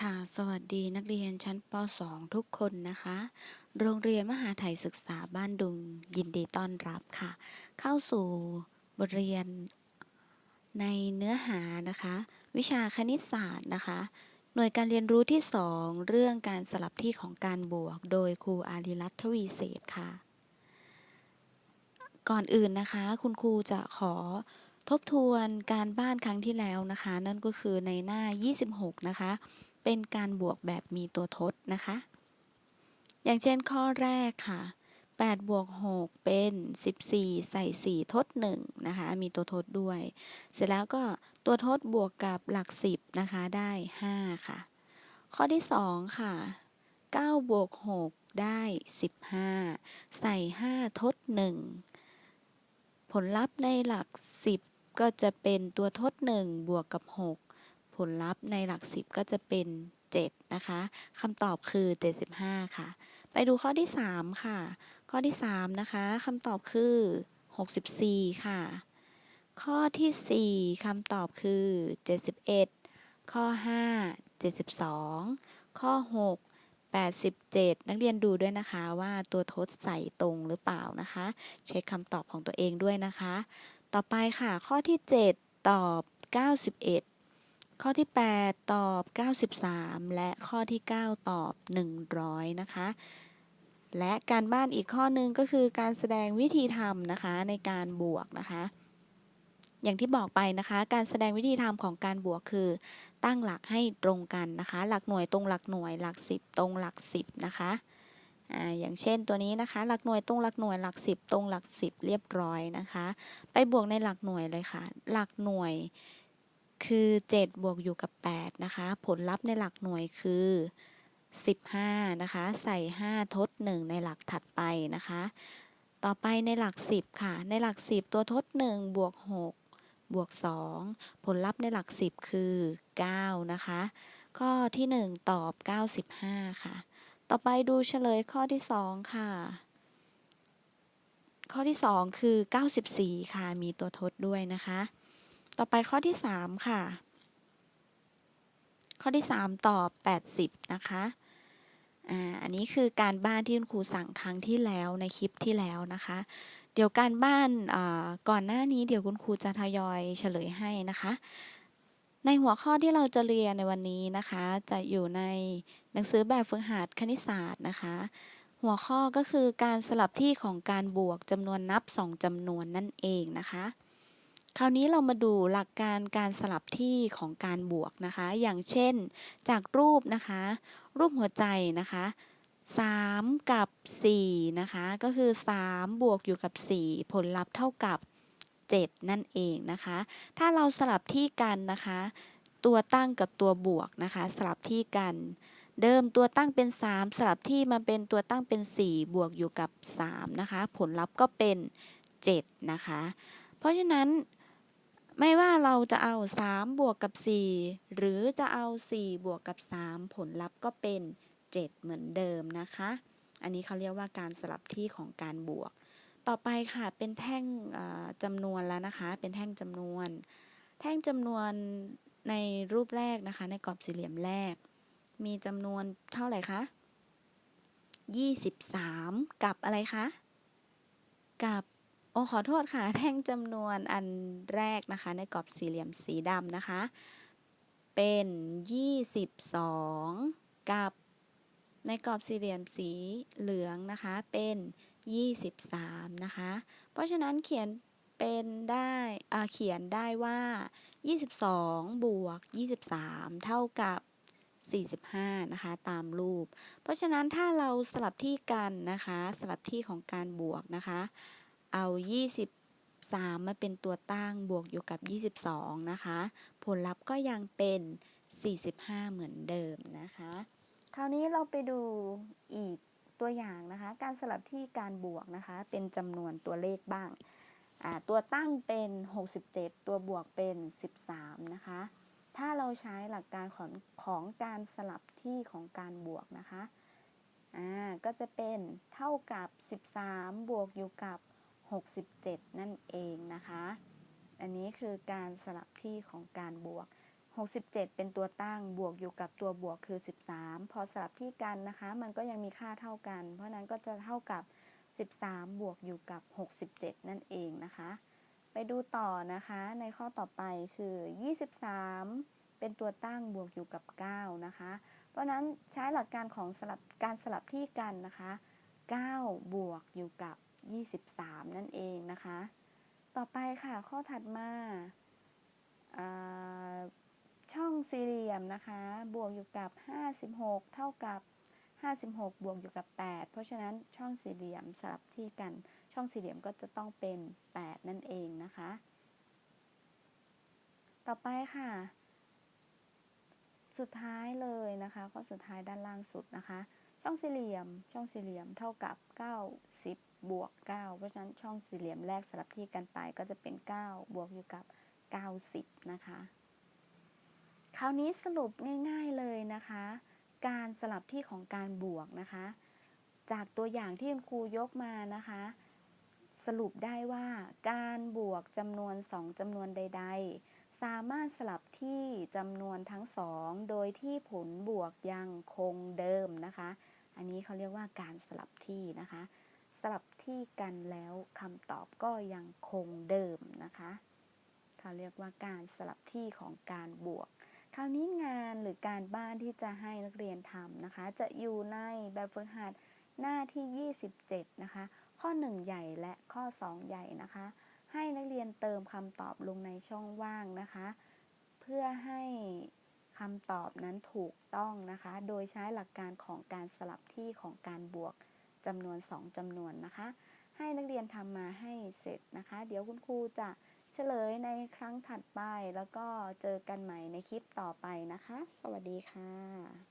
ค่ะ สวัสดีนักเรียนชั้นป .2 ทุกคนนะคะ โรงเรียนมหาไทยศึกษาบ้านดุงยินดีต้อนรับค่ะ เข้าสู่บทเรียนในเนื้อหานะคะ วิชาคณิตศาสตร์นะคะ หน่วยการเรียนรู้ที่ 2 เรื่องการสลับที่ของการบวก โดยครูอาริรัตทวีเศษค่ะ ก่อนอื่นนะคะ คุณครูจะขอทบทวนการบ้านครั้งที่แล้วนะคะ นั่นก็คือในหน้า 26 นะคะ เป็นการบวกแบบมีตัวทดนะคะ อย่างเช่นข้อแรกค่ะ 8 บวก 6 เป็น 14 ใส่ 4 ทด 1 นะคะ มีตัวทดด้วย เสร็จแล้วก็ตัวทดบวกกับหลัก 10 นะคะ ได้ 5 ค่ะ ข้อที่ 2 ค่ะ 9 บวก 6 ได้ 15 ใส่ 5 ทด 1 ผลลัพธ์ในหลัก 10 ก็จะเป็นตัวทด 1 บวกกับ 6 ผลลัพธ์ในหลัก 10 ก็จะเป็น 7 นะคะคำตอบคือ 75 ค่ะ ไปดูข้อที่ 3 ค่ะ ข้อที่ 3 นะคะคำตอบคือ 64 ค่ะ ข้อที่ 4คำตอบคือ 71 ข้อ 5 72 ข้อ 6 87 นักเรียนดูด้วยนะคะว่าตัวทดใส่ตรงหรือเปล่านะคะ เช็คคำตอบของตัวเองด้วยนะคะ ต่อไปค่ะข้อที่ 7 ตอบ 91 ข้อที่ 8 ตอบ 93 และข้อที่ 9 ตอบ 100 นะคะ และการบ้านอีกข้อหนึ่งก็คือการแสดงวิธีทำนะคะในการบวกนะคะ อย่างที่บอกไปนะคะ การแสดงวิธีทำของการบวกคือ ตั้งหลักให้ตรงกันนะคะ หลักหน่วยตรงหลักหน่วยหลัก 10 ตรงหลัก 10 นะคะอ่าอย่างเช่นตัวนี้นะคะ หลักหน่วยตรงหลักหน่วยหลัก 10 ตรงหลัก 10 เรียบร้อยนะคะ ไปบวกในหลักหน่วยเลยค่ะ หลักหน่วย คือ 7 บวกอยู่กับ 8 นะคะ ผลลัพธ์ในหลักหน่วยคือ 15 นะคะ ใส่ 5 ทด 1 ในหลักถัดไปนะคะ ต่อไปในหลัก 10 ค่ะ ในหลัก 10 ตัวทด 1 บวก 6 บวก 2 ผลลัพธ์ในหลัก 10 คือ 9 นะคะ ข้อที่ 1 ตอบ 95 ค่ะ ต่อไปดูเฉลยข้อที่ 2 ค่ะข้อที่ 2 คือ 94 ค่ะ มีตัวทดด้วยนะคะ ต่อไปข้อที่ 3 ค่ะ ข้อที่ 3 ตอบ 80 นะคะอันนี้คือการบ้านที่คุณครูสั่งครั้งที่แล้วในคลิปที่แล้วนะคะ เดี๋ยวการบ้านก่อนหน้านี้เดี๋ยวคุณครูจะทยอยเฉลยให้นะคะ ในหัวข้อที่เราจะเรียนในวันนี้นะคะ จะอยู่ในหนังสือแบบฝึกหัดคณิตศาสตร์นะคะ หัวข้อก็คือการสลับที่ของการบวกจำนวนนับ 2จำนวนนั่นเองนะคะ คราวนี้เรามาดูหลักการการสลับที่ของการบวกนะคะ อย่างเช่น จากรูปนะคะ รูปหัวใจนะคะ3 กับ 4 นะคะ ก็คือ 3 บวกอยู่กับ 4 ผลลัพธ์เท่ากับ 7 นั่นเองนะคะ ถ้าเราสลับที่กันนะคะ ตัวตั้งกับตัวบวกนะคะ สลับที่กัน เดิมตัวตั้งเป็น 3 สลับที่มาเป็นตัวตั้งเป็น 4 บวกอยู่กับ 3 นะคะ ผลลัพธ์ก็เป็น 7 นะคะ เพราะฉะนั้น ไม่ว่าเราจะเอา 3 บวกกับ 4 หรือจะเอา 4 บวกกับ 3 ผลลัพธ์ก็เป็น 7 เหมือนเดิมนะคะ อันนี้เขาเรียกว่าการสลับที่ของการบวก ต่อไปค่ะเป็นแท่งจำนวนแล้วนะคะ เป็นแท่งจำนวน แท่งจำนวนในรูปแรกนะคะ ในกรอบสี่เหลี่ยมแรก มีจำนวนเท่าไหร่คะ23 กับอะไรคะ กับ โอ้ขอโทษค่ะ แท่งจำนวนอันแรกนะคะ ในกรอบสี่เหลี่ยมสีดำนะคะ เป็น 22 กับ ในกรอบสี่เหลี่ยมสีเหลืองนะคะ เป็น 23 นะคะ เพราะฉะนั้นเขียนเป็นได้เขียนได้ว่า 22 บวก 23 เท่ากับ 45 นะคะ ตามรูป เพราะฉะนั้นถ้าเราสลับที่กันนะคะ สลับที่ของการบวกนะคะ เอา 23 มาเป็นตัวตั้งบวกอยู่กับ 22 นะคะ ผลลัพธ์ก็ยังเป็น 45 เหมือนเดิมนะคะ คราวนี้เราไปดูอีกตัวอย่างนะคะ การสลับที่การบวกนะคะ เป็นจำนวนตัวเลขบ้าง ตัวตั้งเป็น 67 ตัวบวกเป็น 13 นะคะ ถ้าเราใช้หลักการของของการสลับที่ของการบวกนะคะ อ่า ก็จะเป็นเท่ากับ 13 บวกอยู่กับ 67 นั่นเองนะคะ อันนี้คือการสลับที่ของการบวก 67 เป็นตัวตั้งบวกอยู่กับตัวบวกคือ 13 พอสลับที่กันนะคะ มันก็ยังมีค่าเท่ากัน เพราะนั้นก็จะเท่ากับ 13 บวกอยู่กับ 67 นั่นเองนะคะ ไปดูต่อนะคะในข้อต่อไปคือ 23 เป็นตัวตั้งบวกอยู่กับ 9 นะคะ เพราะฉะนั้นใช้หลักการของสลับการสลับที่กันนะคะ 9 บวกอยู่กับ 23 นั่นเองนะคะ ต่อไปค่ะข้อถัดมาาช่องสี่เหลี่ยมนะคะ บวกอยู่กับ 56 เท่ากับ 56 บวกอยู่กับ 8 เพราะฉะนั้นช่องสี่เหลี่ยมสลับที่กันช่องสี่เหลี่ยมก็จะต้องเป็น 8 นั่นเองนะคะ ต่อไปค่ะ สุดท้ายเลยนะคะข้อสุดท้ายด้านล่างสุดนะคะ ช่องสี่เหลี่ยมช่องสี่เหลี่ยมเท่ากับ 90 บวก 9 เพราะฉะนั้นช่องสี่เหลี่ยมแรกสลับที่กันไปก็จะเป็น 9 บวกอยู่กับ 90 นะคะ คราวนี้สรุปง่าย ๆเลยนะคะ การสลับที่ของการบวกนะคะ จากตัวอย่างที่คุณครูยกมานะคะ สรุปได้ว่าการบวกจำนวน 2จำนวนใด ๆ สามารถสลับที่จำนวนทั้งสองโดยที่ผลบวกยังคงเดิมนะคะ อันนี้เขาเรียกว่าการสลับที่นะคะ สลับที่กันแล้วคำตอบก็ยังคงเดิมนะคะเขาเรียกว่าการสลับที่ของการบวก คราวนี้งานหรือการบ้านที่จะให้นักเรียนทำนะคะ จะอยู่ในแบบฝึกหัดหน้าที่ 27 นะคะ ข้อ 1 ใหญ่และข้อ 2 ใหญ่นะคะ ให้นักเรียนเติมคำตอบลงในช่องว่างนะคะ เพื่อให้คำตอบนั้นถูกต้องนะคะ โดยใช้หลักการของการสลับที่ของการบวก จำนวน 2จำนวนนะคะ ให้นักเรียนทำมาให้เสร็จนะคะ เดี๋ยวคุณครูจะเฉลยในครั้งถัดไป แล้วก็เจอกันใหม่ในคลิปต่อไปนะคะ สวัสดีค่ะ